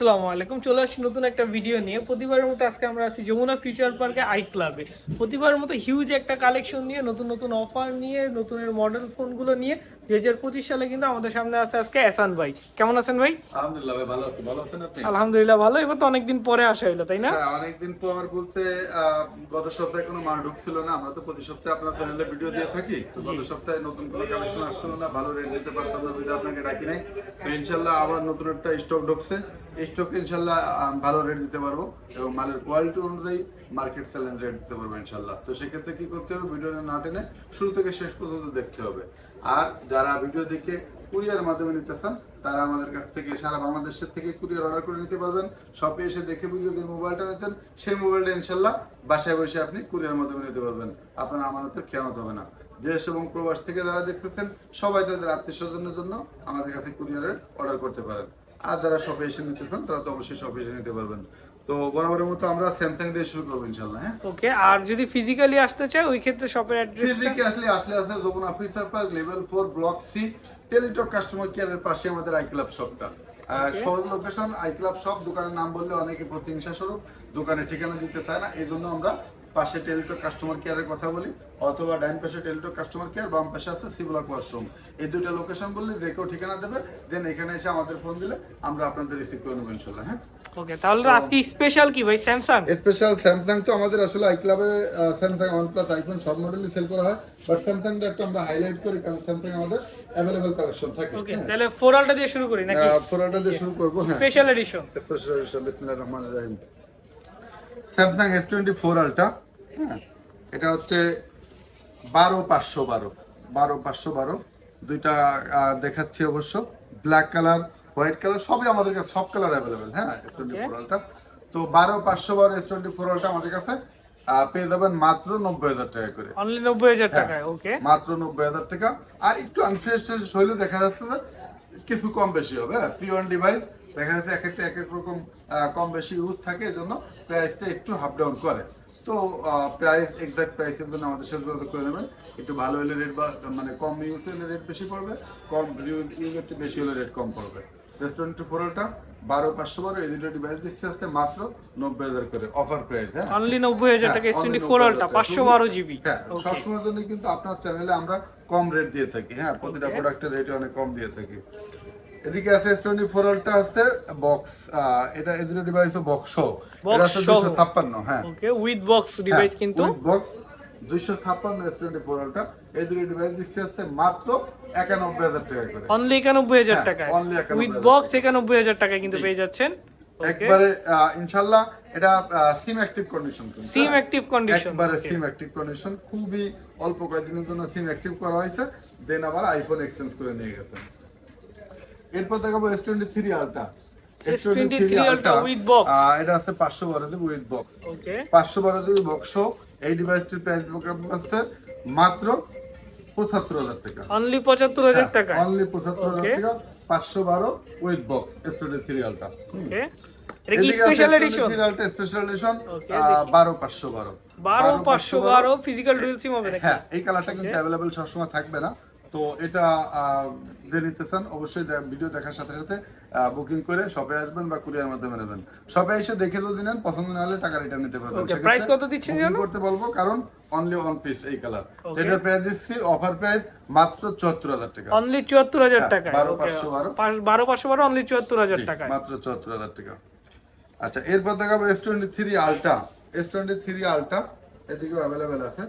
আসসালামু আলাইকুম। চলে আসছি নতুন একটা ভিডিও নিয়ে। প্রতিবারের মতো আজকে আমরা আছি যমুনা ফিউচার পার্কে আই ক্লাবে প্রতিবারের মতো হিউজ একটা কালেকশন নিয়ে নতুন নতুন অফার নিয়ে নতুনের মডেল ফোনগুলো নিয়ে দুই হাজার পঁচিশ সালে কিন্তু আমাদের সামনে আছে আজকে এসান ভাই। কেমন আছেন ভাই? আলহামদুলিল্লাহ ভাই ভালো আছি। ভালো আছেন আপনি? আলহামদুলিল্লাহ ভালো। এবার তো অনেকদিন পরে আসা হলো তাই না? হ্যাঁ অনেকদিন পর বলতে গত সপ্তাহে কোনো মাল ঢুকছিল না। আমরা তো প্রতি সপ্তাহে আপনার চ্যানেলে ভিডিও দিয়ে থাকি। তো গত সপ্তাহে নতুন কোনো কালেকশন আসছিল না। ভালো রেট দিতে পারতাম না আপনাকে ডাকি নাই। তো ইনশাল্লাহ আবার নতুন একটা স্টক ঢুকছে। এই স্টক ইনশাল্লাহ ভালো রেট দিতে পারব এবং মালের কোয়ালিটি অনুযায়ী মার্কেট চ্যালেঞ্জ রেট দিতে পারব ইনশাল্লাহ। তো সেক্ষেত্রে কি করতে হবে? ভিডিওটা না টেনে শুরু থেকে শেষ পর্যন্ত দেখতে হবে। আর যারা ভিডিও দেখে কুরিয়ার মাধ্যমে নিতে চান, তারা আমাদের কাছ থেকে সারা বাংলাদেশের থেকে কুরিয়ার অর্ডার করে নিতে পারবেন। শপে এসে দেখে বুঝে যে মোবাইলটা নিতেন, সেই মোবাইলটা ইনশাল্লাহ বাসায় বসে আপনি কুরিয়ার মাধ্যমে নিতে পারবেন। আপনার আমানতের খেয়ানত হবে না। দেশ এবং প্রবাস থেকে যারা দেখতেছেন, সবাই তাদের আত্মীয় স্বজনের জন্য আমাদের কাছে কুরিয়ারের অর্ডার করতে পারেন। আর যারা শপে এসে নিতে চান তারা তো অবশ্যই শপে এসে নিতে পারবেন। তো বরাবরের মতো আমরা স্যামসাং দিয়ে শুরু করব ইনশাল্লাহ হ্যাঁ? ওকে আর যদি ফিজিক্যালি আসতে চায় ওই ক্ষেত্রে শপের অ্যাড্রেসটা ফিজিকে আসলে আসলে আছে Jamuna officer park level four block C Teletalk customer কেয়ারের পাশে আমাদের আই ক্লাব শপটা সহজ লোকেশন আই ক্লাব শপ দোকানের নাম বললে অনেকে প্রতিহিংসা স্বরূপ দোকানের ঠিকানা দিতে চায় না এই জন্য আমরা পাশে টেলিটক কাস্টমার কেয়ারের কথা বলি অথবা ডাইন পাশে টেলিটক কাস্টমার কেয়ার বাম পাশে আছে সিবলক ওয়াশরুম এই দুইটা লোকেশন বললে যে কেউ ঠিকানা দেবে দেন এখানে এসে আমাদের ফোন দিলে আমরা আপনাদের রিসিভ করে নেব ইনশাল্লাহ হ্যাঁ? ওকে তাহলে আজকে স্পেশাল কি ভাই? স্যামসাং স্পেশাল স্যামসাং তো আমাদের আসলে আই ক্লাবে স্যামসাং ওয়ানপ্লাস আইফোন সব মডেলই সেল করা হয় বাট স্যামসাংটা একটু আমরা হাইলাইট করি কারণ স্যামসাং আমাদের অ্যাভেলেবল কালেকশন থাকে ওকে তাহলে ফোরালটা দিয়ে শুরু করি নাকি? ফোরাটা দিয়ে শুরু করব হ্যাঁ। স্পেশাল এডিশন স্পেশাল বিসমিল্লাহির রহমানির রহিম। Samsung S twenty four ultra হ্যাঁ? এটা হচ্ছে বারো পাঁচশো বারো বারো পাঁচশো বারো। দুইটা দেখাচ্ছি অবশ্য। ব্ল্যাক কালার হোয়াইট কালার সবই আমাদের কাছে সব কালার অ্যাভেলেবেল হ্যাঁ? এস টোয়েন্টি ফোর আলটা তো বারো পাঁচশো বারো এস টোয়েন্টি ফোর আলটা আমাদের কাছে পেয়ে যাবেন মাত্র নব্বই হাজার টাকা করে। অনলি নব্বই হাজার হ্যাঁ। টাকায় ওকে মাত্র নব্বই হাজার টাকা। আর একটু আনফ্রেশ হইলে দেখা যাচ্ছে যে কিছু কম বেশি হবে হ্যাঁ? প্রি ওয়ান ডিভাইস দেখা যাচ্ছে এক একটা এক এক রকম কম বেশি ইউজ থাকে এর জন্য প্রাইসটা একটু হাফ ডাউন করে। তো প্রাইস এক্সাক্ট প্রাইসের জন্য আমাদের সাথে যোগাযোগ করে নেবেন। একটু ভালো হলে রেট বা মানে কম ইউজ হলে রেট বেশি পড়বে কম ইউজ একটু বেশি হলে রেট কম পড়বে। রেস্টুরেন্ট ফোরটা বারো পাঁচশো বারো এই দুটো ডিভাইস দিচ্ছে হচ্ছে মাত্র নব্বই হাজার করে অফার প্রাইস হ্যাঁ? অনলি নব্বই হাজার টাকা এস টোয়েন্টি ফোর আলটা পাঁচশো বারো জিবি হ্যাঁ সবসময়ের জন্য কিন্তু আপনার চ্যানেলে আমরা কম রেট দিয়ে থাকি হ্যাঁ? প্রতিটা. প্রোডাক্টের রেট অনেক কম দিয়ে থাকি। এদিকে আছে এস টোয়েন্টি ফোর আলটা আছে বক্স এটা এই দুটো ডিভাইস বক্স Box এটা আছে। দুশো ছাপ্পান্ন হ্যাঁ। ওকে উইথ বক্স ডিভাইস কিন্তু। বক্স দুইশো ছাপ্পান্ন এস টোয়েন্টি ফোর আলটা এই দুটো ডিভাইস দিচ্ছে হচ্ছে মাত্র একানব্বই হাজার টাকা করে। অনলি একানব্বই হাজার 91,000 উইথ বক্স একানব্বই হাজার টাকায় কিন্তু পেয়ে যাচ্ছেন। একবারে আহ, ইনশাল্লাহ এটা SIM active condition SIM active condition একবারে সিম অ্যাক্টিভ কন্ডিশন খুবই অল্প কয়েকদিনের জন্য সিম অ্যাক্টিভ করা হয়েছে। দেন আবার আইফোন এক্সচেঞ্জ করে নিয়ে গেছে এরপর দেখাবো এস টোয়েন্টি থ্রি আলটা S23 Ultra with box। এটা আছে পাঁচশো বারো জিবি উইথ বক্স ওকে পাঁচশো বারো জিবি বক্স এই ডিভাইসটির প্রাইস আছে মাত্র পঁচাত্তর হাজার টাকা। অনলি পঁচাত্তর হাজার টাকায়। অনলি পঁচাত্তর হাজার টাকা পাঁচশো বারো with box S twenty three ultra special edition special edition বারো পাঁচশো বারো। বারো পাঁচশো বারো ফিজিক্যাল ডুয়েল সিম হবে হ্যাঁ এই কালারটা কিন্তু অ্যাভেলেবেল সবসময় থাকবে না। তো এটা যে নিতে চান অবশ্যই ভিডিও দেখার সাথে সাথে বুকিং করে শপে আসবেন বা কুরিয়ার মাধ্যমে নেবেন। শপে এসে দেখে যদি নেন পছন্দ না হলে টাকা রিটার্ন নিতে পারবেন। সেক্ষেত্রে price কত দিচ্ছেন জানো? করতে বলব কারণ অনলি ওয়ান পিস এই কালার. এটার প্রাইস দিচ্ছি অফার প্রাইস মাত্র চুয়াত্তর হাজার টাকা। অনলি চুয়াত্তর হাজার হ্যাঁ, টাকায়। বারো পাঁচশো বারো। বারো পাঁচশো বারো অনলি চুয়াত্তর হাজার জি, মাত্র চুয়াত্তর হাজার টাকা। আচ্ছা এরপর দেখাবো S twenty three ultra S twenty three ultra এদিকেও অ্যাভেলেবেল আছে।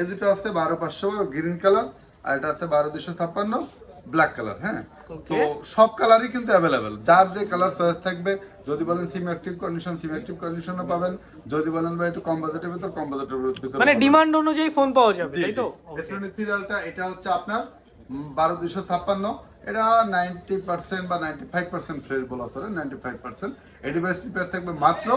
এই দুটো আছে বারো পাঁচশো বারো গ্রিন কালার আর এটা আছে বারো দুশো ছাপ্পান্ন ব্ল্যাক কালার হ্যাঁ? তো সব কালারই কিন্তু অ্যাভেলেবেল যার যে কালার চয়েস থাকবে যদি বলেন SIM active condition SIM active কন্ডিশনও পাবেন। যদি বলেন ভাই একটু কম বাজেটের ভিতর কম বাজেটের ভিতর মানে ডিমান্ড অনুযায়ী ফোন পাওয়া যাবে তাই তো। S23 সিরিয়ালটা এটা হচ্ছে আপনার বারো দুশো ছাপ্পান্ন। এটা নাইনটি পার্সেন্ট বা নাইনটি ফাইভ পার্সেন্ট ফ্রেশ বলা চলে নাইনটি ফাইভ পার্সেন্ট এই ডিভাইসটি থাকবে মাত্র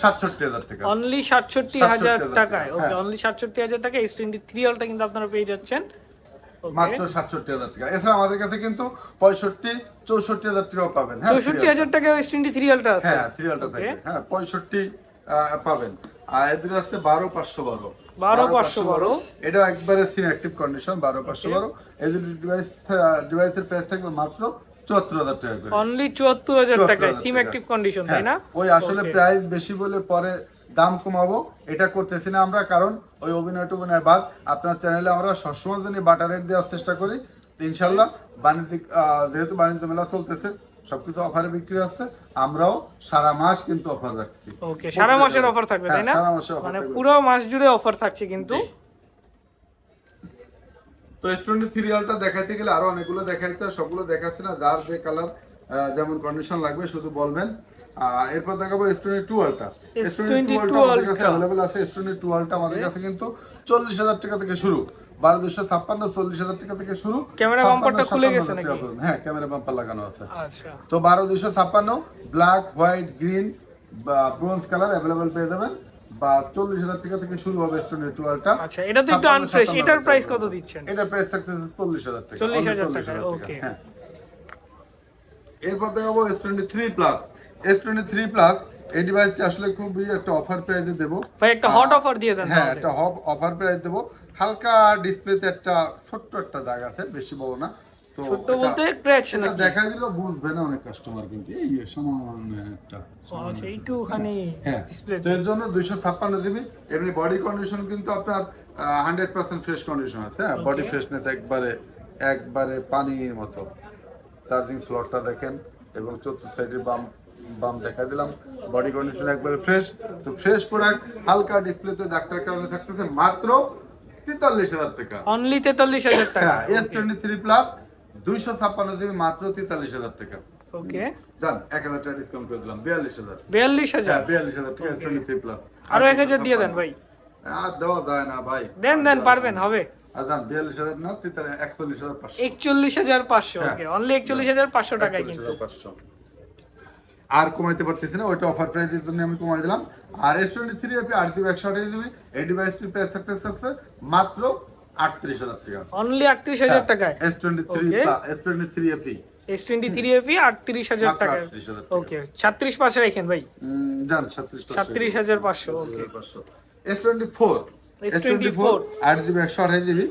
সাতষট্টি হাজার টাকা। অনলি সাতষট্টি হাজার টাকায় টাকা, ওকে হ্যাঁ। অনলি সাতষট্টি হাজার টাকা এস টোয়েন্টি থ্রি অলটা কিন্তু আপনারা পেয়ে যাচ্ছেন। মাত্র সাতষট্টি হাজার টাকা। এছাড়া আমাদের কাছে কিন্তু পঁয়ষট্টি চৌষট্টি হাজার টাকাও পাবেন। হ্যাঁ চৌষট্টি হাজার টাকা টোয়েন্টি থ্রি আছে। হ্যাঁ. থাকবে হ্যাঁ পঁয়ষট্টি পাবেন। আর এদের আছে বারো পাঁচশো বারো। 12,512 এটা একবারে সিম অ্যাক্টিভ কন্ডিশন বারো পাঁচশো বারো। এই ডিভাইস ডিভাইসের প্রাইস থাকবে মাত্র টাকা করে। অনলি চুয়াত্তর হাজার 74,000 টাকায় সিম টাকা। অ্যাক্টিভ কন্ডিশন তাই না? হ্যাঁ, ওই আসলে. প্রাইস বেশি বলে পরে দাম কমাবো এটা করতেছি না আমরা কারণ ওই অভিনয় টুবিনয় বাদ আপনার চ্যানেলে আমরা সবসময় জন্য বাটার রেট দেওয়ার চেষ্টা করি ইনশাল্লাহ বাণিজ্যিক যেহেতু বাণিজ্য মেলা চলতেছে সবকিছু অফারে বিক্রি হচ্ছে আমরাও সারা মাস কিন্তু অফার রাখছি। ওকে সারা মাসের অফার থাকবে তাই না? হ্যাঁ, সারা মাসের offer মানে পুরো মাস জুড়ে অফার থাকছে কিন্তু। তো স্টুডেন্ট সিরিয়ালটা দেখাইতে গেলে আরও অনেকগুলো দেখাইতে হয়, সবগুলো দেখাচ্ছি না যার যে কালার যেমন কন্ডিশন লাগবে শুধু বলবেন। এরপর দেখাবো স্টুডেন্ট টুয়েলটা S22 আমাদের কাছে Ultra। অ্যাভেলেবল আছে আমাদের কাছে কিন্তু চল্লিশ হাজার টাকা থেকে শুরু। বারো দুশো ছাপ্পান্ন চল্লিশ হাজার টাকা থেকে শুরু। ক্যামেরা বাম্পারটা খুলে গেছে নাকি? হ্যাঁ ক্যামেরা বাম্পার লাগানো আছে। তো বারো দুশো ছাপ্পান্ন ব্ল্যাক হোয়াইট গ্রিন বা ব্রোঞ্জ কালার অ্যাভেলেবেল পেয়ে যাবেন। বা চল্লিশ হাজার টাকা থেকে শুরু হবে স্টুডেন্ট টুয়েলটা আচ্ছা এটা তো একটু আনফ্রেশ এটার প্রাইস কত দিচ্ছেন? এটা প্রাইস থাকতেছে চল্লিশ হাজার টাকা। 40,000 Only টাকা, 40,000 okay. হ্যাঁ। এরপর দেখাবো S twenty three plus S twenty three plus এই ডিভাইসটি আসলে খুবই একটা অফার প্রাইসে দেবো। ভাই একটা হট অফার দিয়ে দেন হ্যাঁ একটা হব অফার প্রাইস দেবো। হালকা ডিসপ্লেতে একটা ছোট্ট একটা দাগ আছে বেশি বড় না। ছোট্ট বলতে ক্র্যাচ নাকি? দেখা বুঝবে না অনেক কাস্টমার কিন্তু। এই সামান্য একটা ও, আচ্ছা হ্যাঁ ডিসপ্লে তো এর জন্য দুইশো ছাপ্পান্ন জিবি এমনি বডি কন্ডিশন কিন্তু আপনার হান্ড্রেড পার্সেন্ট ফ্রেশ কন্ডিশন আছে। হ্যাঁ বডি ফ্রেশনেস একবারে একবারে পানির মতো। চার্জিং স্লটটা দেখেন এবং চতুর্থ সাইডে বাম বাম দেখা দিলাম। বডি কন্ডিশন একবারে ফ্রেশ তো ফ্রেশ প্রোডাক্ট হালকা ডিসপ্লেতে ডাক্তার কারণে থাকতেছে মাত্র তেতাল্লিশ হাজার টাকা। অনলি তেতাল্লিশ হাজার টাকা। এস টোয়েন্টি থ্রি প্লাস দুইশো ছাপ্পান্ন জিবি মাত্র তেতাল্লিশ হাজার টাকা। ওকে জান এক হাজার টাকা ডিসকাউন্ট করে দিলাম বিয়াল্লিশ হাজার। বিয়াল্লিশ হাজার? বিয়াল্লিশ হাজার টাকা এস টোয়েন্টি থ্রি প্লাস আরও এক হাজার দিয়ে দেন ভাই। আর দেওয়া যায় না ভাই। দেন দেন পারবেন হবে। আজান বিয়াল্লিশ হাজার না তেতাল্লিশ একচল্লিশ হাজার পাঁচশো। একচল্লিশ হাজার পাঁচশো হ্যাঁ। অনলি একচল্লিশ হাজার পাঁচশো টাকায় কিন্তু। পাঁচশো। আর কমাইতে পারতেছি না ওইটা অফার প্রাইসের জন্য আমি কমাই দিলাম। আর এস টোয়েন্টি থ্রি এপি আট জিবি একশো আঠাশ জিবি এই ডিভাইসটির প্রাইস থাকতে থাকছে মাত্র আটত্রিশ হাজার টাকা। অনলি আটত্রিশ হাজার টাকায়? S twenty three. S twenty three FE S twenty three FE আটত্রিশ হাজার মাত্র টাকায়। 38,000 টাকা। ওকে সাত্রিশ পাশে রাখেন ভাই। যান সাতত্রিশ সাত্রিশ হাজার পাঁচশো okay S twenty four S twenty four আট জিবি একশো আঠাশ জিবি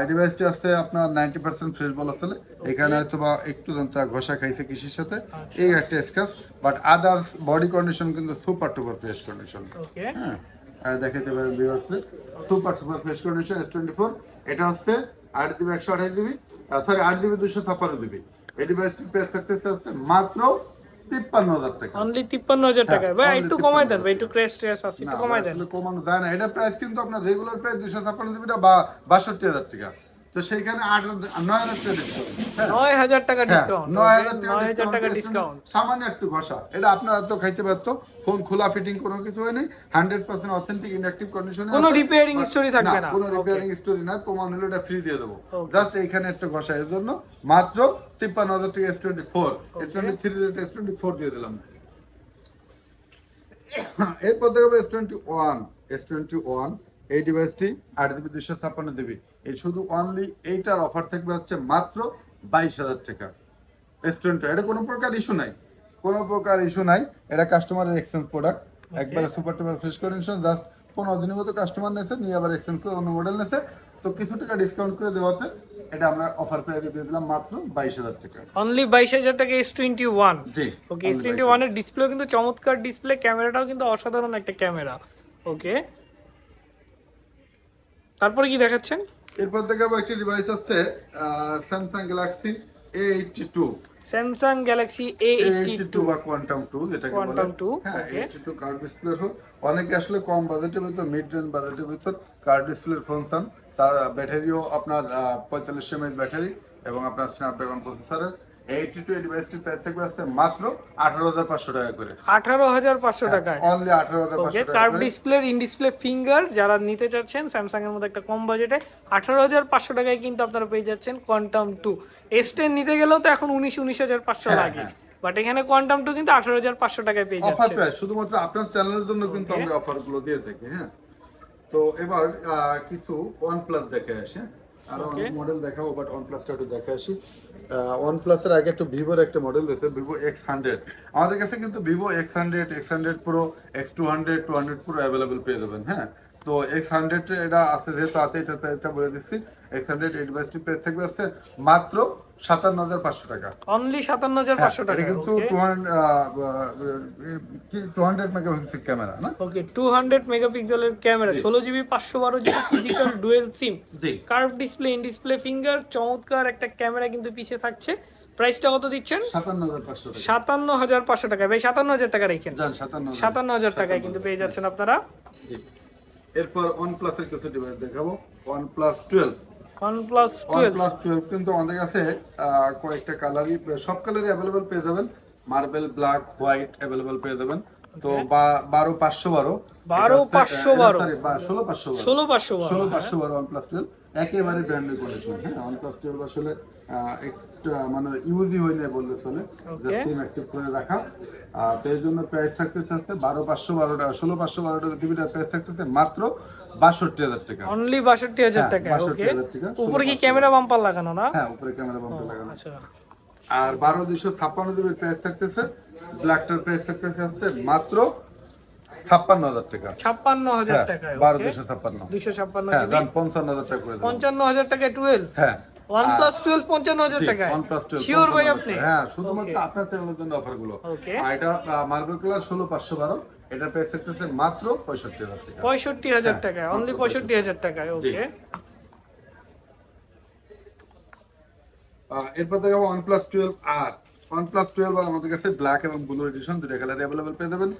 এই ডিভাইসটি আছে আপনার নাইনটি পার্সেন্ট ফ্রেশ বলা চলে এখানে হয়তো বা একটু ঘষা খাইছে কৃষির সাথে। আচ্ছা। এই একটা scratch but others body condition কিন্তু সুপার টুপার ফ্রেশ কন্ডিশন হ্যাঁ দেখাতে পারেন ভিউয়ার্সে super fresh condition S twenty four এটা হচ্ছে আট জিবি একশো আঠাশ জিবি সরি আট জিবি দুশো ছাপ্পান্ন জিবি এই ডিভাইসটির প্রাইস থাকতেছে হচ্ছে মাত্র তিপ্পান্ন হাজার টাকা। অনলি তিপ্পান্ন হাজার ভাই একটু কমাই দেন ভাই একটু ক্রেস ট্রেস আছে একটু কমাই দেন। কমানো যায় না। এটা প্রাইস কিন্তু আপনার রেগুলার প্রাইস দুশো ছাপ্পান্ন জিবিটা বা বাষট্টি হাজার টাকা। তো সেইখানে আট নয় হাজার টাকা ডিসকাউন্ট নয় হাজার টাকা ডিসকাউন্ট নয় হাজার টাকা নয় হাজার টাকা ডিসকাউন্ট ডিসকাউন্ট সামান্য একটু ঘষা। এটা আপনারা তো খাইতে পারতো। ফোন খোলা ফিটিং কোনো কিছু হয়নি। হান্ড্রেড পার্সেন্ট অথেন্টিক ইনঅ্যাক্টিভ কন্ডিশনে কোনো story থাকবে না। কোনো রিপেয়ারিং স্টোরি না। প্রমাণ হলে এটা ফ্রি দিয়ে দেবো। Okay. জাস্ট এইখানে একটা ঘষা। এর জন্য মাত্র তিপ্পান্ন হাজার টাকা S twenty four S twenty three S twenty four দিয়ে দিলাম। এরপর দেখবে S twenty one S twenty one এই ডিভাইসটি আট জিবি দুশো ছাপ্পান্ন জিবি এই শুধু অনলি এইটার অফার থাকবে হচ্ছে মাত্র বাইশ হাজার টাকা। এস টোয়েন্টি এটা কোনো প্রকার ইস্যু নাই। কোনো প্রকার ইস্যু নাই। এটা কাস্টমারের এক্সচেঞ্জ প্রোডাক্ট একবারে super duper fresh condition just পনেরো দিনের মতো কাস্টমার নেছে নিয়ে আবার এক্সচেঞ্জ করে অন্য মডেল নেছে তো কিছু টাকা ডিসকাউন্ট করে দেওয়াতে এটা আমরা অফার প্রাইসে দিয়ে দিলাম মাত্র বাইশ হাজার টাকা। অনলি বাইশ হাজার টাকা এস টোয়েন্টি ওয়ান জি ওকে এস টোয়েন্টি ওয়ানের ডিসপ্লে কিন্তু চমৎকার ডিসপ্লে ক্যামেরাটাও কিন্তু অসাধারণ একটা ক্যামেরা ওকে তারপরে কি দেখাচ্ছেন? এরপর দেখাবো একটি ডিভাইস আছে Samsung Galaxy A eighty two Samsung Galaxy A eighty eighty two two বা কোয়ান্টাম টু যেটাকে বলে। Quantum 2, হ্যাঁ okay. Eighty two curved display হোক। অনেকে আসলে কম বাজেটের ভিতর মিড রেঞ্জ বাজেটের ভিতর কার্ড ডিসপ্লের ফোন চান তার ব্যাটারিও আপনার পঁয়তাল্লিশ এমএএইচ ব্যাটারি এবং আপনার স্ন্যাপড্রাগন প্রসেসরের এইটটি টু এই ডিভাইসটির প্রাইস থাকবে আসছে মাত্র আঠারো হাজার পাঁচশো টাকা করে। আঠারো হাজার পাঁচশো টাকায়। অনলি আঠারো হাজার পাঁচশো টাকা curve display in display finger যারা নিতে চাচ্ছেন স্যামসাং এর মধ্যে একটা কম বাজেটে আঠারো হাজার পাঁচশো টাকায় কিন্তু আপনারা পেয়ে যাচ্ছেন কোয়ান্টাম টু এস টেন নিতে গেলেও তো এখন উনিশ উনিশ হাজার পাঁচশো হ্যাঁ, লাগে। হ্যাঁ। বাট এখানে কোয়ান্টাম টু কিন্তু আঠারো হাজার পাঁচশো টাকায় পেয়ে প্রাইস শুধুমাত্র আপনার চ্যানেলের জন্য কিন্তু আমরা অফারগুলো দিয়ে থাকি হ্যাঁ। তো এবার কিছু ওয়ান প্লাস দেখে আসি? আরও মডেল দেখাবো বাট একটু দেখে আসি। আগে একটু ভিভোর একটা মডেল রয়েছে ভিভো এক্স হান্ড্রেড আমাদের কাছে কিন্তু Vivo X hundred X hundred pro X two hundred two hundred pro available পেয়ে যাবেন হ্যাঁ? তো এক্স হান্ড্রেড এটা আছে যেহেতু আছে এটার প্রাইসটা বলে দিচ্ছি। এক্স হান্ড্রেড এই ডিভাইসটির প্রাইস থাকবে আছে মাত্র সাতান্ন হাজার পাঁচশো টাকা। অনলি সাতান্ন হাজার হ্যাঁ, পাঁচশো টাকা কিন্তু টু হান্ড্রেড মেগাপিক্সেল ক্যামেরা না? ওকে টু হান্ড্রেড মেগাপিক্সেলের ক্যামেরা ষোলো জিবি পাঁচশো বারো GB physical dual SIM curve display in display finger চমৎকার একটা ক্যামেরা কিন্তু পিছে থাকছে। প্রাইসটা কত দিচ্ছেন? সাতান্ন হাজার পাঁচশো টাকা। সাতান্ন হাজার পাঁচশো টাকা। ভাই সাতান্ন হাজার টাকা রেখেন। সাতান্ন হাজার। টাকায় কিন্তু পেয়ে যাচ্ছেন আপনারা। এরপর ওয়ান প্লাসের কিছু ডিভাইস দেখাবো। One plus twelve one twelve কিন্তু আমাদের কাছে কয়েকটা কালারই সব কালারই अवेलेबल পেয়ে যাবেন। মার্বেল ব্ল্যাক হোয়াইট অ্যাভেলেবেল পেয়ে যাবেন। তো বারো পাঁচশো বারো। বারো পাঁচশো বারো। ষোলো পাঁচশো ষোলো পাঁচশো ষোলো হ্যাঁ। পাঁচশো বারো ওয়ান প্লাস টুয়েলভ একেবারে ব্র্যান্ড নিউ কন্ডিশন হ্যাঁ। ওয়ান প্লাস টুয়েলভ আসলে মানে ইউজই হয়ে বললে চলে। সিম অ্যাক্টিভ করে রাখা। তো এই জন্য প্রাইস বারো পাঁচশো বারোটা ষোলো পাঁচশো বারোটা টিভিটার প্রাইস থাকতেছে মাত্র বাষট্টি হাজার টাকা। অনলি বাষট্টি হাজার হ্যাঁ, টাকা 62,000 ওকে টাকা, উপরে কি ক্যামেরা বাম্পার লাগানো না? হ্যাঁ উপরে ক্যামেরা বাম্পার লাগানো। আচ্ছা। আর বারো দুইশো ছাপ্পান্ন জিবির প্রাইস থাকতেছে ব্ল্যাকটার প্রাইস থাকতেছে হচ্ছে মাত্র ছাপ্পান্ন হাজার টাকা। ছাপ্পান্ন হাজার হ্যাঁ, টাকায় বারো দুইশো ছাপ্পান্ন। দুইশো ছাপ্পান্ন হ্যাঁ পঞ্চান্ন হাজার টাকা পঞ্চান্ন হাজার টাকায় টুয়েলভ হ্যাঁ। OnePlus 12 শিওর ভাই আপনি? হ্যাঁ শুধুমাত্র আপনার চ্যানেলের জন্য অফারগুলো। আর এটা মার্বেল কালার ষোলো পাঁচশো বারো। এটা প্রাইস থাকতেছে মাত্র পঁয়ষট্টি হাজার টাকা। পঁয়ষট্টি হাজার হ্যাঁ, টাকায় অনলি টাকায় ওকে এরপর আর। আমাদের কাছে ব্ল্যাক এবং ব্লু এডিশন দুটো কালার পেয়ে যাবেন।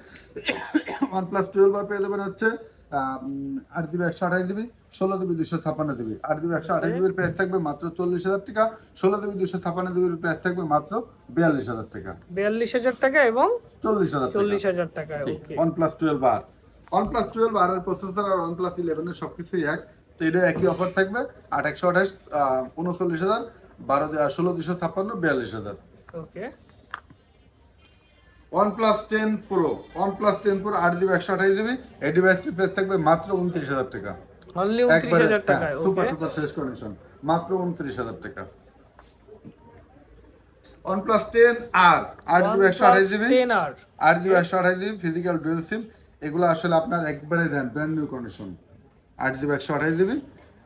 ওয়ান প্লাস টুয়েলভ আর পেয়ে যাবেন হচ্ছে আট জিবি একশো আঠাশ জিবি ষোলো জিবি দুশো ছাপ্পান্ন জিবি আট জিবি একশো আঠাশ জিবির প্রাইস থাকবে মাত্র চল্লিশ হাজার টাকা ষোলো জিবি দুশো ছাপ্পান্ন জিবির প্রাইস থাকবে মাত্র বিয়াল্লিশ হাজার টাকা। বিয়াল্লিশ হাজার টাকা এবং চল্লিশ হাজার টাকা। চল্লিশ হাজার টাকায় ওকে। ওয়ান প্লাস টুয়েলভ আর ওয়ান প্লাস টুয়েলভ আর প্রসেসর আর ওয়ান প্লাস ইলেভেনের সবকিছুই এক। তো এটা একই অফার থাকবে আট একশো আঠাশ উনচল্লিশ হাজার বারো ষোলো দুশো ছাপ্পান্ন বিয়াল্লিশ হাজার। Okay. One plus ten pro one plus ten pro আট জিবি একশো আঠাশ জিবি এই ডিভাইসটির প্রাইস থাকবে মাত্র উনত্রিশ হাজার টাকা। টাকায় সুপার ফ্রেশ কন্ডিশন মাত্র উনত্রিশ হাজার টাকা। ওয়ান প্লাস টেন আর আট জিবি একশো আঠাশ জিবি আট জিবি একশো আঠাশ জিবি ফিজিক্যাল ডুয়েল সিম এগুলো আসলে আপনার একবারে দেন ব্র্যান্ড নিউ কন্ডিশন আট জিবি একশো আঠাশ জিবি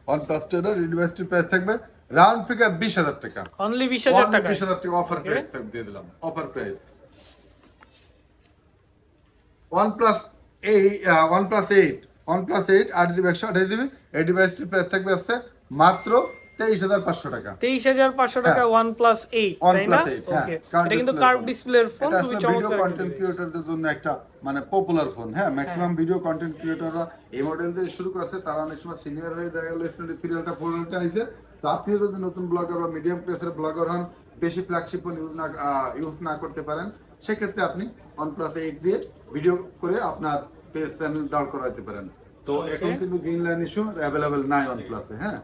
ওয়ান প্লাস টেনের এই ডিভাইসটির প্রাইস থাকবে রাউন্ড ফিগার বিশ হাজার টাকা। অনলি বিশ হাজার টাকায়। বিশ হাজার টাকা অফার. প্রাইস দিয়ে দিলাম অফার প্রাইস ওয়ান প্লাস এই one plus eight one plus eight আট জিবি একশো আঠাশ জিবি এই ডিভাইসটির প্রাইস থাকবে হচ্ছে মাত্র তেইশ হাজার পাঁচশো টাকা। তেইশ হাজার পাঁচশো টাকা ওয়ান প্লাস এইট তাই না? OnePlus 8, হ্যাঁ, ওকে curved এটা কিন্তু কার্ভ ডিসপ্লের ফোন খুবই চমৎকার কন্টেন্ট ক্রিয়েটরদের জন্য একটা মানে পপুলার ফোন হ্যাঁ ম্যাক্সিমাম ভিডিও কন্টেন্ট ক্রিয়েটররা এই মডেল দিয়ে শুরু করছে। তারা অনেক সময় সিনিয়র হয়ে দেখা গেল স্টুডেন্ট ফিরিয়ালটা ফোনটা আইছে। তো আপনিও যদি নতুন ব্লগার বা মিডিয়াম প্লেসের ব্লগার হন বেশি ফ্ল্যাগশিপ ফোন ইউজ না ইউজ না করতে পারেন। সেক্ষেত্রে আপনি OnePlus 8 দিয়ে ভিডিও করে আপনার পেজ চ্যানেল দাঁড় করাতে পারেন। তো এখন কিন্তু গ্রিন লাইন ইস্যু অ্যাভেলেবেল নাই OnePlus এ হ্যাঁ?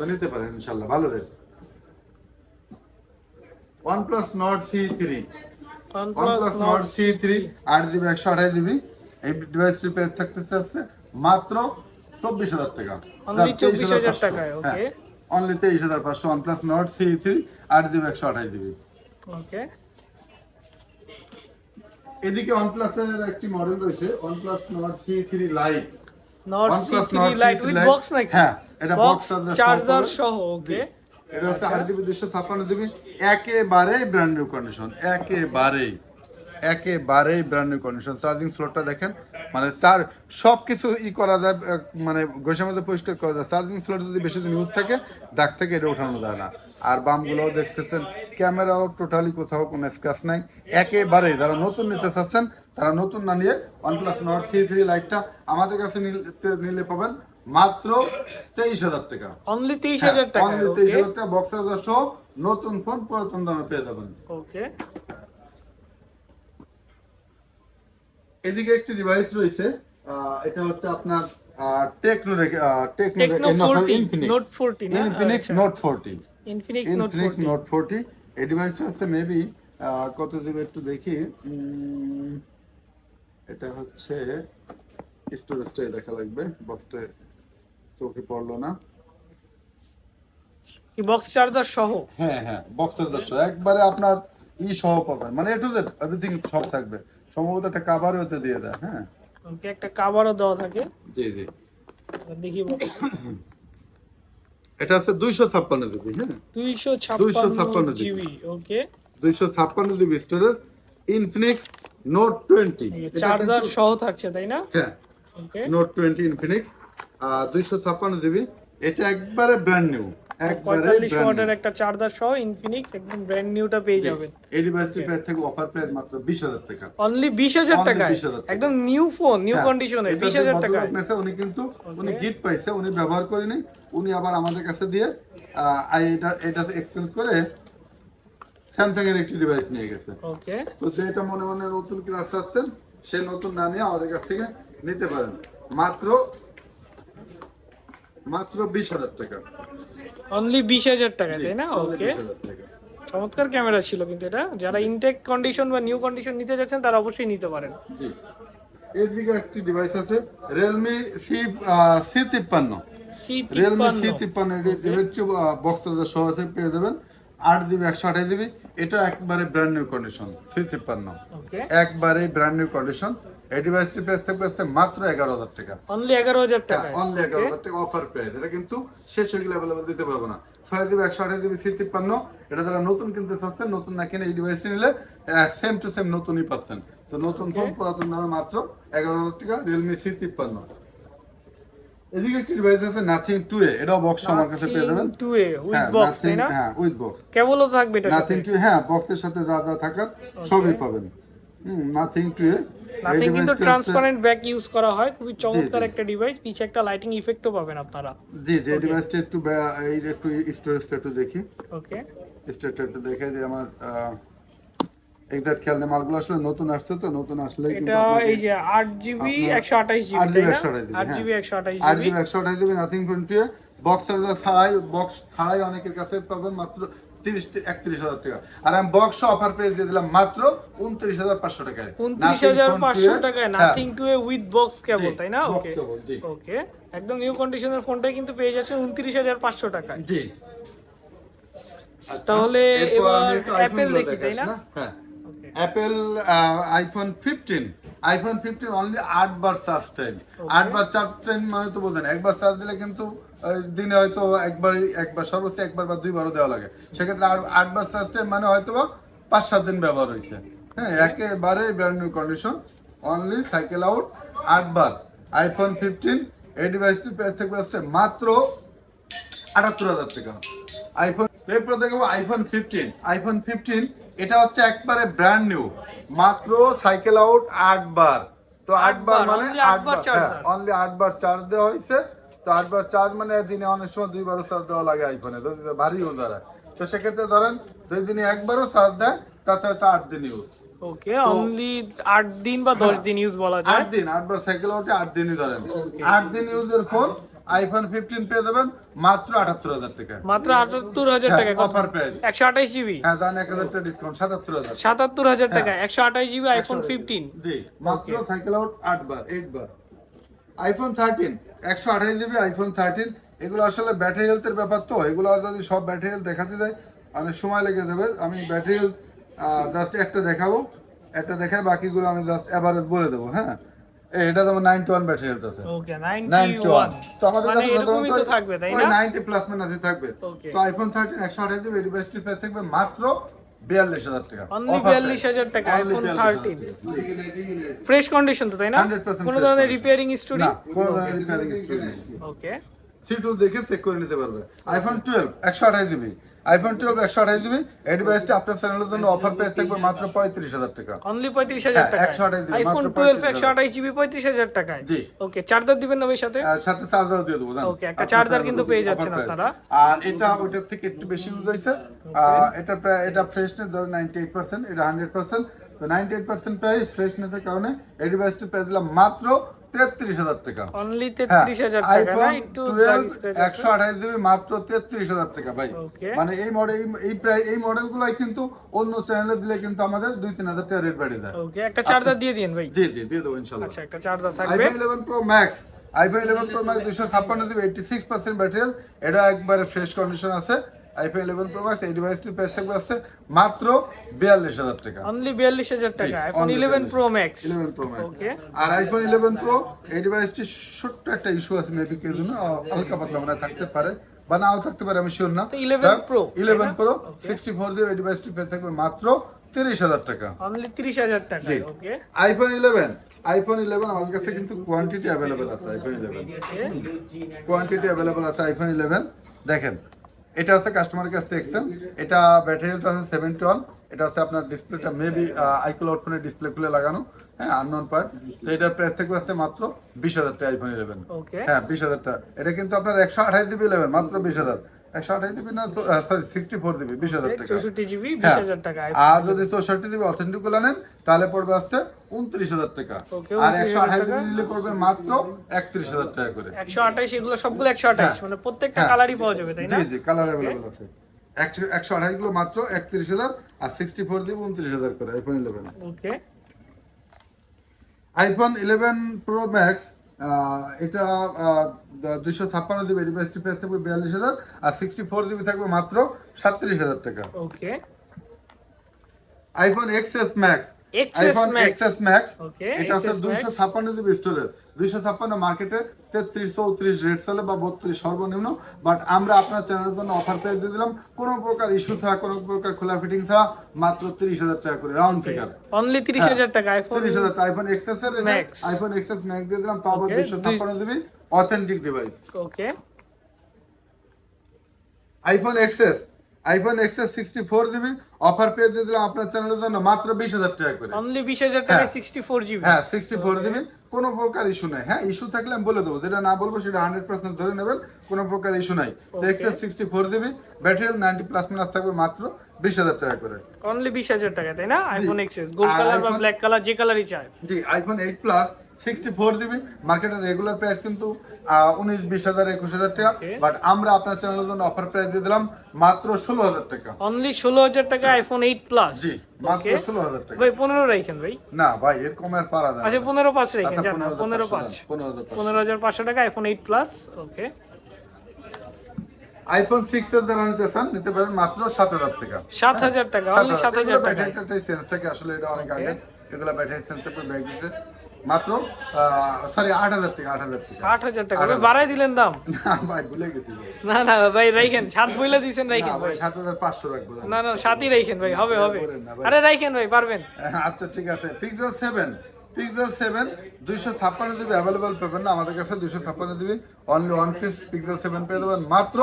তো নিতে পারেন ইনশাআল্লাহ ভালো rate. OnePlus Nord C3 OnePlus Nord C3 আট জিবি একশো আঠাশ জিবি এই ডিভাইসটির প্রাইস থাকতে চাচ্ছে মাত্র চব্বিশ হাজার টাকা। 24,000 টাকায়, okay. অনলি তেইশ হাজার পাঁচশো OnePlus Nord C3 আট জিবি একশো আঠাশ জিবি ওকে এদিকে OnePlus এর একটি মডেল রয়েছে OnePlus Nord C3 Lite Nord lite C3 with Lite- box নাকি? হ্যাঁ, এটা বক্স চার্জার সহ ওকে এটা হচ্ছে জিবি জিবি। একেবারেই ব্র্যান্ড নিউ কন্ডিশন একেবারেই। একেবারেই ব্র্যান্ড নিউ কন্ডিশন চার্জিং স্লটটা দেখেন মানে তার সব কিছু ই করা যায় মানে ঘষের মধ্যে পরিষ্কার করা যায়। চার্জিং স্লট যদি বেশি দিন ইউজ থাকে দাগ থেকে এটা ওঠানো যায় না। আর বামগুলোও দেখতেছেন ক্যামেরাও টোটালি কোথাও কোনো স্ক্র্যাচ নাই। একেবারেই যারা নতুন নিতে চাচ্ছেন তারা নতুন না নিয়ে ওয়ানপ্লাস নট সি থ্রি লাইটটা আমাদের কাছে নিলে- নিলে পাবেন মাত্র তেইশ হাজার টাকা। অনলি তেইশ হ্যাঁ, হাজার টাকা only ওকে 23,000 টাকা charger সহ নতুন ফোন পুরাতন দামে পেয়ে যাবেন। ওকে এদিকে একটি ডিভাইস রয়েছে এটা হচ্ছে আপনার টেকনো টেকনো নোট না Infinix note forty Infinix note Infinix forty note forty এই ডিভাইসটা হচ্ছে মেবি কত দেবে একটু দেখি। এটা হচ্ছে দেখা লাগবে। বক্সটা চোখে পড়ল না। কি বক্স চার্জার সহ? হ্যাঁ হ্যাঁ বক্সের দশ একবারে আপনার ই সহ পাবেন। মানে এ টু জেড এভরিথিং সব থাকবে। সম্ভবত একটা কাভারও ওতে দিয়ে দেয় হ্যাঁ? ওকে একটা কাভারও দেওয়া থাকে। জি জি। দেখি। এটা আছে দুইশো ছাপ্পান্ন জিবি হ্যাঁ? 256 জিবি ওকে। দুইশো ছাপ্পান্ন GB storage Infinix note twenty charger সহ থাকছে তাই না? হ্যাঁ। ওকে। নোট টোয়েন্টি ইনফিনিক্স দুইশো ছাপ্পান্ন জিবি এটা একবারে ব্র্যান্ড নিউ পঁয়তাল্লিশ ওয়াটের একটা চার্জার সহ ইনফিনিক্স একদম ব্র্যান্ড নিউটা পেয়ে যাবেন। এই ডিভাইসটির প্রাইস থেকে অফার প্রাইস মাত্র বিশ হাজার টাকা। অনলি বিশ হাজার Only টাকায়? 20,000 টাকা। একদম নিউ ফোন নিউ কন্ডিশনে এটা বিশ যে হাজার ভদ্রলোক টাকায়। নিয়েছে, উনি কিন্তু উনি গিফট পাইছে উনি ব্যবহার করেনি উনি আবার আমাদের কাছে দিয়ে এটা এটা এক্সচেঞ্জ করে স্যামসাং এর একটি ডিভাইস নিয়ে গেছে। ওকে তো যেটা মনে মনে নতুন ক্লাস আসছেন সে নতুন না নিয়ে আমাদের কাছ থেকে নিতে পারেন। মাত্র মাত্র বিশ হাজার টাকা। অনলি বিশ হাজার টাকায় তাই না? ওকে 20,000 টাকা। চমৎকার ক্যামেরা ছিল কিন্তু এটা। যারা ইনটেক কন্ডিশন বা নিউ কন্ডিশন নিতে যাচ্ছেন তারা অবশ্যই নিতে পারেন। এদিকে একটি ডিভাইস আছে রিয়েলমি সি সি তিপ্পান্ন। সি রিয়েলমি তিপ্পান্ন সি তিপ্পান্ন ডিভাইস বক্স সহ পেয়ে যাবেন। আট জিবি একশো আঠাশ জিবি এটা একবারে ব্র্যান্ড নিউ কন্ডিশন সি তিপ্পান্ন। একবারে ব্র্যান্ড নিউ কন্ডিশন এই ডিভাইসটি প্রাইস থাকবে মাত্র এগারো হাজার টাকা। অনলি এগারো হাজার টাকায়। অনলি এগারো হাজার টাকা অফার প্রাইস এটা কিন্তু শেষ হয়ে গেলে অ্যাভেলেবল দিতে পারব না। ছয় জিবি একশো আঠাশ জিবি সি তিপ্পান্ন। এটা যারা নতুন কিনতে চাচ্ছেন নতুন না কিনে এই ডিভাইসটি নিলে সেম টু সেম নতুনই পাচ্ছেন। তো নতুন ফোন পুরাতন দামে মাত্র এগারো হাজার টাকা রিয়েলমি সি তিপ্পান্ন। এদিকে একটি ডিভাইস আছে নাথিং টু এ এটাও বক্স আমার কাছে পেয়ে যাবেন। টু এ উইথ বক্স তাই না? হ্যাঁ উইথ বক্স কেবলও থাকবে এটা নাথিং টু হ্যাঁ বক্সের সাথে যা যা থাকার সবই পাবেন। নাথিং টু নাথিং কিন্তু ট্রান্সপারেন্ট ব্যাক ইউজ করা হয় খুবই চমৎকার একটা ডিভাইস পিছে একটা লাইটিং ইফেক্টও পাবেন আপনারা। জি যে ডিভাইসটা একটু এই একটু স্টোরেজটা একটু দেখি। ওকে স্টোরেজটা একটু দেখে যে আমার এক্সাক্ট খেয়াল নেই মালগুলো আসলে নতুন আসছে তো নতুন আসলে এটা এই যে আট জিবি আপনার- একশো আঠাশ জিবি 8 তাই GB না 128 আট হ্যাঁ। GB GB GB GB Nothing box charger ছাড়াই বক্স ছাড়াই অনেকের কাছে পাবেন মাত্র তিরিশ একত্রিশ হাজার টাকা। আর আমি বক্স অফার প্রাইস দিয়ে দিলাম মাত্র উনত্রিশ হাজার পাঁচশো টাকায়। উনত্রিশ হাজার পাঁচশো টাকায় হ্যাঁ, Nothing two A with box cable তাই না? ওকে ওকে একদম নিউ কন্ডিশনের ফোনটাই কিন্তু পেয়ে যাচ্ছে উনত্রিশ হাজার পাঁচশো টাকায়। জি। তাহলে এবার দেখি, তাই না? হ্যাঁ. Apple iPhone fifteen iPhone fifteen only আট বার চার্জ টাইম আট বার চার্জ টাইম মানে তো বোঝেন একবার চার্জ দিলে কিন্তু দিনে হয়তো একবারই একবার সর্বোচ্চ একবার বা দুইবারও দেওয়া লাগে। সেক্ষেত্রে আর আটবার চার্জ মানে হয়তো বা পাঁচ সাত দিন ব্যবহার হয়েছে। হ্যাঁ একেবারে brand new condition only cycle out আটবার। আইফোন ফিফটিন এই ডিভাইসটির প্রাইস থেকে আসছে মাত্র আটাত্তর হাজার টাকা। আইফোন এরপর দেখব আইফোন ফিফটিন আইফোন ফিফটিন এটা হচ্ছে একবারে ব্র্যান্ড নিউ মাত্র সাইকেল আউট আট বার তো আটবার, মানে আট আটবার। অনলি আটবার চার্জ দেওয়া হয়েছে। তো চার্জ মানে দিনে অনেক সময় দুইবারও চার্জ দেওয়া লাগে আইফোনে ভারী ওজন তো সেক্ষেত্রে ধরেন দুই দিনে একবারও চার্জ দেয় তাতে হয়তো আট দিন ইউজ ওকে অনলি আট দিন বা দশ দিন ইউজ বলা যায়। আট দিন আটবার সাইকেল আউটে আট দিনই ধরেন। Okay. দিন ইউজের ফোন আইফোন ফিফটিন পেয়ে যাবেন মাত্র আটাত্তর হাজার টাকা। মাত্র আটাত্তর হাজার হ্যাঁ, টাকা জিবি হ্যাঁ দান এক হাজার টাকা ডিসকাউন্ট সাতাত্তর হাজার। সাতাত্তর হাজার টাকা একশো আঠাশ জিবি আইফোন ফিফটিন জি মাত্র সাইকেল আউট আট বার এইট বার। আইফোন থার্টিন একশো আঠাশ জিবি আইফোন থার্টিন এগুলো আসলে ব্যাটারি হেলথের ব্যাপার তো এগুলো যদি সব ব্যাটারি হেলথ দেখাতে দেয় অনেক সময় লেগে যাবে। আমি ব্যাটারি হেলথ জাস্ট একটা দেখাবো। একটা দেখাই বাকিগুলো আমি জাস্ট অ্যাভারেজ বলে দেবো হ্যাঁ? এটা যেমন নাইনটি ওয়ান ব্যাটারি হেলথ আছে। নাইনটি ওয়ান তো আমাদের মানে কাছে এরকমই তো সাধারণত থাকবে তাই ওই না? 90 প্লাস মাইনাসই থাকবে। তো আইফোন 13 128 জিবি ডিভাইসটির প্রাইস থাকবে মাত্র 42000 টাকা। অনলি বিয়াল্লিশ হাজার টাকা, আইফোন থার্টিন 42,000 13 জি। ফ্রেশ কন্ডিশন তো তাই না? 100% কোনো ধরনের। রিপেয়ারিং স্টোরি কোনো ধরনের repairing স্টোরি। ওকে থ্রি দেখে চেক করে নিতে পারবে। আইফোন টুয়েলভ একশো আঠাশ জিবি আইফোন টুয়েলভ একশো আঠাশ জিবি এই ডিভাইসটি আপনার চ্যানেলের জন্য অফার প্রাইস থাকবে মাত্র পঁয়ত্রিশ হাজার। টাকা। অনলি পঁয়ত্রিশ হাজার হ্যাঁ, টাকা 128 দিন, আইফোন টুয়েলভ একশো আঠাশ জিবি পঁয়ত্রিশ হাজার টাকায়? জি। ওকে চার্জার দিবেন ওই সাথে? সাথে চার্জার দিয়ে দেবো। Okay, একটা channel কিন্তু পেয়ে যাচ্ছেন। আপনারা। আর এটা ওইটার থেকে একটু বেশি ইউজ হয়েছে। এটা প্রায় এটা ফ্রেশনেস ধরো নাইনটি এইট পার্সেন্ট এটা হান্ড্রেড পার্সেন্ট তো নাইনটি এইট পার্সেন্ট প্রায় ফ্রেশনেসের কারণে এই ডিভাইসটি পেয়ে দিলাম মাত্র তেত্রিশ হাজার টাকা। অনলি হ্যাঁ, তেত্রিশ হাজার টাকা না? একটু 12 দাগ scratch আছে। একশো আঠাশ জিবি মাত্র তেত্রিশ হাজার টাকা ভাই। মানে এই মডেল এই প্রায় এই মডেলগুলাই কিন্তু অন্য চ্যানেলে দিলে কিন্তু আমাদের দুই তিন হাজার টাকা রেট বাড়িয়ে দেয়। ওকে একটা চার্জার দিয়ে দিন ভাই। জি জি দিয়ে দেবো ইনশাল্লাহ। আচ্ছা একটা চার্জার থাকবে। Eleven pro max iPhone eleven pro max দুশো ছাপ্পান্ন দিবে এইটি সিক্স পার্সেন্ট ব্যাটারি এটা একবারে ফ্রেশ কন্ডিশন আছে। আইফোন ইলেভেন প্রো ম্যাক্স এই ডিভাইসটির প্রাইস থাকবে আছে মাত্র বিয়াল্লিশ হাজার টাকা। অনলি বিয়াল্লিশ হাজার টাকা iPhone eleven 42 pro max eleven pro max আর আইফোন ইলেভেন প্রো এই ডিভাইসটি ছোট্ট একটা ইস্যু আছে মেবি কেউ জন্য হালকা পাতলা মানে থাকতে পারে বা নাও থাকতে পারে আমি শিওর না। 11 Pro, eleven pro sixty four GB ডিভাইসটি পেয়ে থাকবে মাত্র তিরিশ হাজার টাকা। অনলি তিরিশ হাজার টাকা okay iPhone eleven iPhone eleven আমার কাছে কিন্তু কোয়ান্টিটি অ্যাভেলেবেল আছে আইফোন ইলেভেন কোয়ান্টিটি অ্যাভেলেবেল আছে আইফোন ইলেভেন দেখেন এটা আছে কাস্টমারের কাছে এক্সেল এটা ব্যাটারি হেলথ আছে সেভেন টুয়েলভ এটা হচ্ছে আপনার ডিসপ্লেটা মেবি আইকুল আউটফোনের ডিসপ্লে খুলে লাগানো হ্যাঁ আননোন পার্ট তো এটার প্রাইস থেকে আছে মাত্র বিশ হাজার টাকা আইফোন ইলেভেন ওকে হ্যাঁ বিশ হাজার টাকা। এটা কিন্তু আপনার একশো আঠাশ জিবি ইলেভেন মাত্র বিশ হাজার। একশো আঠাশ জিবি না সরি সিক্সটি ফোর জিবি বিশ হাজার টাকা। চৌষট্টি জিবি বিশ। হাজার টাকা আর যদি চৌষট্টি জিবি অথেন্টিকগুলো নেন তাহলে পড়বে আসছে উনত্রিশ হাজার টাকা। আর একশো আঠাশ জিবি নিলে পড়বে মাত্র একত্রিশ হাজার টাকা করে। একশো আঠাশ এগুলো সবগুলো একশো আঠাশ। মানে প্রত্যেকটা। কালারই পাওয়া যাবে তাই না? জি জি কালার অ্যাভেলেবল আছে। একশো একশো আঠাশগুলো মাত্র একত্রিশ হাজার আর সিক্সটি ফোর জিবি উনত্রিশ হাজার করে iPhone eleven okay. IPhone eleven pro max এটা দুইশো ছাপ্পান্ন জিবি ডিভাইসটি পেয়ে থাকবে বিয়াল্লিশ হাজার আর সিক্সটি ফোর জিবি থাকবে মাত্র সাতত্রিশ হাজার টাকা। Okay iPhone XS max iPhone Max। XS max এটা হচ্ছে দুইশো ছাপ্পান্ন জিবি স্টোরেজ দুইশো ছাপ্পান্ন মার্কেটে তেত্রিশ চৌত্রিশ রেট চলে বা বত্রিশ সর্বনিম্ন। বাট আমরা আপনার চ্যানেলের জন্য অফার পেয়ে দিয়ে দিলাম। কোনো প্রকার ইস্যু ছাড়া কোনো প্রকার খোলা ফিটিং ছাড়া মাত্র তিরিশ হাজার টাকা করে রাউন্ড ফিগার অনলি তিরিশ হাজার টাকা আইফোন তিরিশ হাজার টাকা। আইফোন এক্সএস এর আইফোন এক্সএস ম্যাক্স দিয়ে দিলাম Okay, দুইশো ছাপ্পান্ন GB authentic device okay iPhone XS iPhone XS sixty four GB offer পেয়ে দিয়ে দিলাম আপনার চ্যানেলের জন্য মাত্র বিশ হাজার টাকা করে। অনলি বিশ হাজার হ্যাঁ। সিক্সটি ফোর জিবি হ্যাঁ সিক্সটি ফোর জিবি কোনো প্রকার ইস্যু নাই। হ্যাঁ ইস্যু থাকলে আমি বলে দেবো যেটা না বলব সেটা হান্ড্রেড পার্সেন্ট ধরে নেবেন কোনো প্রকার ইস্যু নাই. XS sixty four GB battery ninety plus minus থাকবে মাত্র বিশ হাজার টাকা করে। অনলি বিশ হাজার টাকা তাই না? আইফোন এক্সেস গোল্ড কালার বা ব্ল্যাক কালার যে কালারই চায়। জি iPhone eight plus sixty four GB মার্কেটের রেগুলার প্রাইস কিন্তু উনিশ বিশ হাজার একুশ হাজার টাকা। বাট আমরা আপনার চ্যানেলের জন্য অফার প্রাইস দিয়ে দিলাম মাত্র ষোলো হাজার টাকা। অনলি ষোলো হাজার টাকা আইফোন এইট প্লাস জি মাত্র ষোলো হাজার টাকা। ভাই পনেরো রাখেন ভাই। না ভাই এর কমে আর পারা যায় আচ্ছা পনেরো পাঁচ রাখেন আচ্ছা, পনেরো পাঁচ। 15,500 15,500 পনেরো হাজার পাঁচশো টাকা iPhone eight plus okay iPhone six এর যারা নিতে চান নিতে পারেন মাত্র সাত হাজার টাকা। সাত হাজার টাকা অনলি সাত হাজার টাকা। ব্যাটারিটাই সেন্স থাকে আসলে এটা অনেক আগে এগুলা ব্যাটারি সেন্স সেন্সেবল ব্যাটারি মাত্র সরি আট হাজার টাকা আট হাজার টাকা। আট হাজার টাকা। বাড়াই দিলেন দাম। না ভাই ভুলে গেছি না না ভাই রাইখেন। সাত বইলা দিয়েছেন রাইখেন ভাই সাত হাজার পাঁচশো রাখব না। না সাতই রাইখেন ভাই হবে হবে। আরে রাইখেন ভাই পারবেন। আচ্ছা ঠিক আছে। পিক্সেল সেভেন পিক্সেল সেভেন দুইশো ছাপ্পান্ন জিবি অ্যাভেলেবল পাবেন না আমাদের কাছে দুইশো ছাপ্পান্ন GB only one piece Pixel seven পেয়ে মাত্র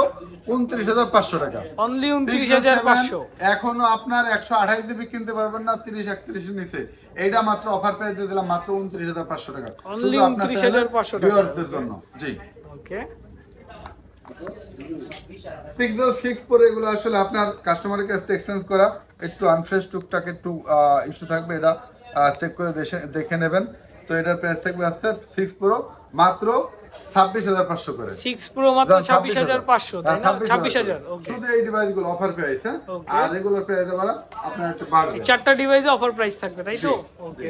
উনত্রিশ হাজার পাঁচশো টাকা। অনলি উনত্রিশ হাজার পাঁচশো। এখনও আপনার একশো আঠাশ জিবি কিনতে পারবেন না তিরিশ একত্রিশের নিচে। এইটা মাত্র অফার প্রাইস দিয়ে দিলাম মাত্র উনত্রিশ হাজার পাঁচশো টাকা। Only 29,500 টাকা। ভিউয়ারদের জন্য। জি। ওকে পিক্সেল সিক্স পরে এগুলো আসলে আপনার কাস্টমারের কাছে এক্সচেঞ্জ করা একটু আনফ্রেশ টুকটাক একটু ইস্যু থাকবে এটা চেক করে দেখে নেবেন। তো এটার প্রাইস থাকবে আছে সিক্স প্রো মাত্র ছাব্বিশ হাজার পাঁচশো করে। সিক্স প্রো মাত্র ছাব্বিশ হাজার পাঁচশো তাই না? হ্যাঁ, ছাব্বিশ হাজার ওকে শুধু এই ডিভাইসগুলো অফার প্রাইস হ্যাঁ? আর রেগুলার প্রাইস আবার আপনার একটু বাড়বে। চারটা ডিভাইসে অফার প্রাইস থাকবে তাই তো? ওকে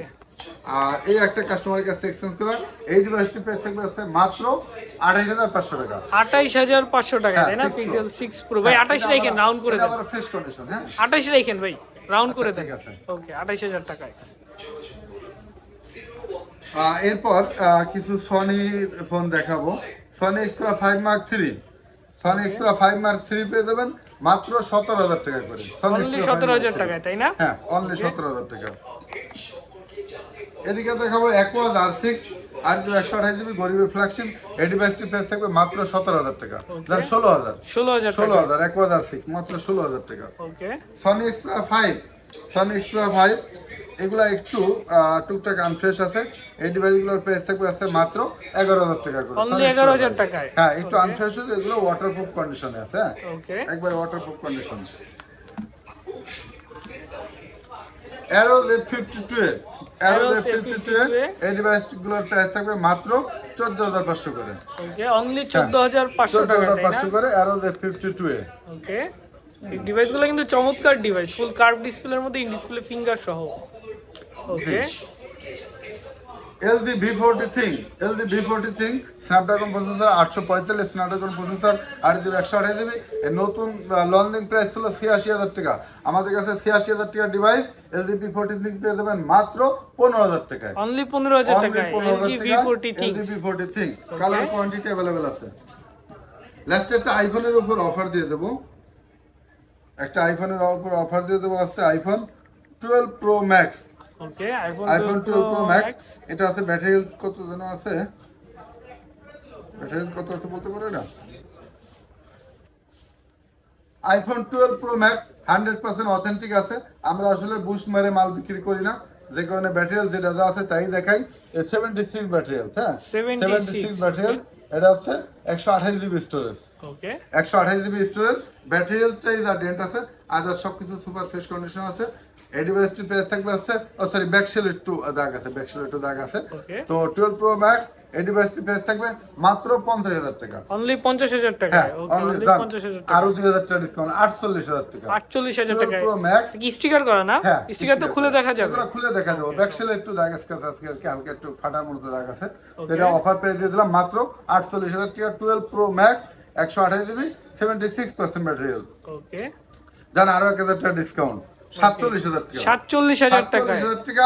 আর এই একটা কাস্টমারের কাছে এক্সচেঞ্জ করা এই ডিভাইসটি প্রাইস থাকবে আছে মাত্র আড়াই হাজার পাঁচশো টাকা। আঠাইশ হাজার পাঁচশো টাকা হ্যাঁ, তাই না। পিক্সেল সিক্স প্রো ভাই আঠাইশ রাখেন রাউন্ড করে দেন। ফ্রেশ কন্ডিশন হ্যাঁ। আঠাইশ রাখেন ভাই রাউন্ড করে আচ্ছা, দেন। ঠিক আছে। ওকে আঠাইশ হাজার টাকায়। আহ, এরপর কিছু সনি ফোন দেখাবো। Sony extra five mark three Sony extra five mark three পেয়ে দেবেন মাত্র সতেরো হাজার টাকা করে। অনলি সতেরো হাজার টাকায় তাই না? হ্যাঁ অনলি সতেরো হাজার টাকা। এদিকে দেখাবো অ্যাকোয়াজ আর সিক্স আর একশো আঠাশ জিবি গরিবের ফ্ল্যাগশিপ এই ডিভাইসটি প্রাইস থাকবে মাত্র সতেরো হাজার টাকা। দেন ষোলো হাজার। ষোলো হাজার ষোলো হাজার অ্যাকোয়াজ আর সিক্স মাত্র ষোলো হাজার টাকা। Sony extra five Sony extra five এগুলা একটু টুকটাক আনফ্রেশ আছে। এই ডিভাইসগুলোর প্রাইস থাকবে আছে মাত্র এগারো হাজার টাকা করে। এগারো হাজার টাকায়? হ্যাঁ একটু আনফ্রেশ হলে এগুলো ওয়াটারপ্রুফ কন্ডিশনে আছে হ্যাঁ। ওকে একবার waterproof condition Arrow Z fifty two Arrow Arrow Z fifty two এই ডিভাইসগুলোর প্রাইস থাকবে মাত্র চোদ্দ হাজার পাঁচশো করে। ওকে অনলি চোদ্দ হাজার পাঁচশো টাকা পাঁচশো করে অ্যারো জেড ফিফটি টু এ ওকে এই ডিভাইসগুলো কিন্তু চমৎকার ডিভাইস ফুল কার্ভ ডিসপ্লের মধ্যে ইন ডিসপ্লে ফিঙ্গার সহ। Okay LG V forty thing LG V forty thing Snapdragon processor আটশো পঁয়তাল্লিশ স্ন্যাপড্রাগন প্রসেসর আট জিবি একশো আঠাশ জিবি এর নতুন লঞ্চিং প্রাইস ছিল ছিয়াশি হাজার টাকা। আমাদের কাছে ছিয়াশি হাজার টাকার device LG V forty thing পেয়ে দেবেন মাত্র পনেরো হাজার টাকায়। অনলি পনেরো হাজার 15,000 এলজি ভি টাকা, forty LG things V40 Think। Colour quantity available আছে। লাস্টে একটা আইফোনের উপর অফার দিয়ে দেবো। একটা আইফোনের উপর অফার দিয়ে দেবো আছে iPhone twelve pro max okay iPhone iPhone twelve pro max এটা আছে ব্যাটারি কত যেন আছে? ব্যাটারি কত আছে বলতে পারো না iPhone twelve pro max hundred percent authentic আছে। আমরা আসলে বুশ মেরে মাল বিক্রি করি না। যে কারণে ব্যাটারি হেলথ যেটা যা আছে তাই দেখাই। সেভেন্টি সিক্স ব্যাটারি হেলথ হ্যাঁ? 76 সেভেন্টি সিক্স ব্যাটারি এটা একশো আঠাশ জিবি স্টোরেজ ওকে একশো আঠাশ জিবি স্টোরেজ ব্যাটারি হেলথটাই যা ডেন্ট আছে আদার সব কিছু সুপার ফ্রেশ কন্ডিশন আছে। এই প্রাইস থাকবে আছে ও সরি ব্যাকসেল একটু দাগ আছে ব্যাকসেল একটু দাগ আছে। তো টুয়েলভ প্রো ম্যাক্স এই ডিভাইসটি প্রাইস থাকবে মাত্র পঞ্চাশ হাজার টাকা। অনলি পঞ্চাশ হাজার আরও দুই হাজার টাকা ডিসকাউন্ট আটচল্লিশ হাজার টাকা। আটচল্লিশ হাজার টাকা প্রো ম্যাক্স কি স্টিকার করা না? হ্যাঁ স্টিকার তো খুলে দেখা যাবে। এগুলো খুলে দেখা যাবে। ব্যাকসেলে একটু দাগ আছে আজকে আজকে হালকা একটু ফাটার মতো দাগ আছে। এটা অফার দিয়ে দিলাম মাত্র আটচল্লিশ হাজার টাকা টুয়েলভ প্রো ম্যাক্স একশো আঠাশ GB seventy six percent battery okay জান আরও এক হাজার টাকা ডিসকাউন্ট সাতচল্লিশ হাজার টাকা। সাতচল্লিশ হাজার টাকা। টাকা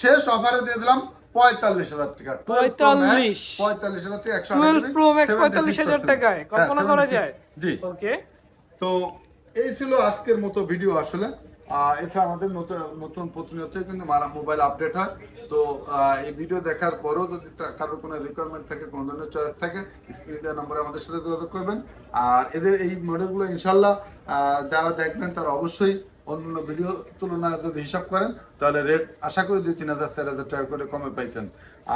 শেষ অফারে দিয়ে দিলাম পঁয়তাল্লিশ হাজার টাকা। 45 পঁয়তাল্লিশ। হাজার টাকা একশো 12 Pro Max 45,000 টাকায়। কল্পনা করা যায়? জি। ওকে। তো এই ছিল আজকের মতো ভিডিও আসলে। এছাড়া আমাদের নতুন নতুন প্রতিনিয়তই কিন্তু মোবাইল আপডেট হয়। তো এই ভিডিও দেখার পরেও যদি কারোর কোনো রিকোয়ারমেন্ট থাকে কোনো ধরনের চয়েস থাকে নম্বরে আমাদের সাথে যোগাযোগ করবেন। আর এদের এই মডেলগুলো ইনশাল্লাহ যারা দেখবেন তারা অবশ্যই অন্য ভিডিও তুলনায় যদি হিসাব করেন, তাহলে রেট আশা করি দুই, তিন হাজার, চার হাজার টাকা করে কমে পাইছেন।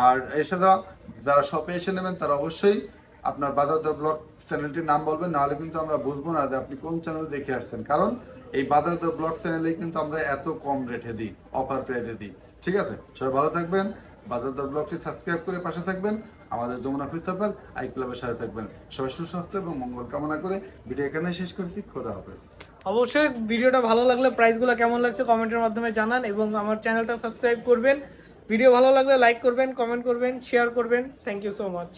আর এছাড়া যারা শপে এসে নেবেন, তারা অবশ্যই আপনার বাজার দর ব্লগ চ্যানেলটির নাম বলবেন, নাহলে কিন্তু আমরা বুঝব না যে আপনি কোন চ্যানেল দেখে আসছেন। কারণ এই বাজার দর ব্লগ চ্যানেলে কিন্তু আমরা এত কম রেটে দিই অফার প্রাইসে দিই। ঠিক আছে? সবাই ভালো থাকবেন। বাজার দর ব্লগটি সাবস্ক্রাইব করে পাশে থাকবেন। আমাদের যমুনা ফিচার আই ক্লাবের সাথে থাকবেন। সবাই সুস্বাস্থ্য এবং মঙ্গল কামনা করে ভিডিও এখানে শেষ করছি। খোদা হবে অবশ্যই ভিডিওটা ভালো লাগলে প্রাইসগুলো কেমন লাগছে কমেন্টের মাধ্যমে জানান এবং আমার চ্যানেলটা সাবস্ক্রাইব করবেন। ভিডিও ভালো লাগলে লাইক করবেন কমেন্ট করবেন শেয়ার করবেন। Thank you so much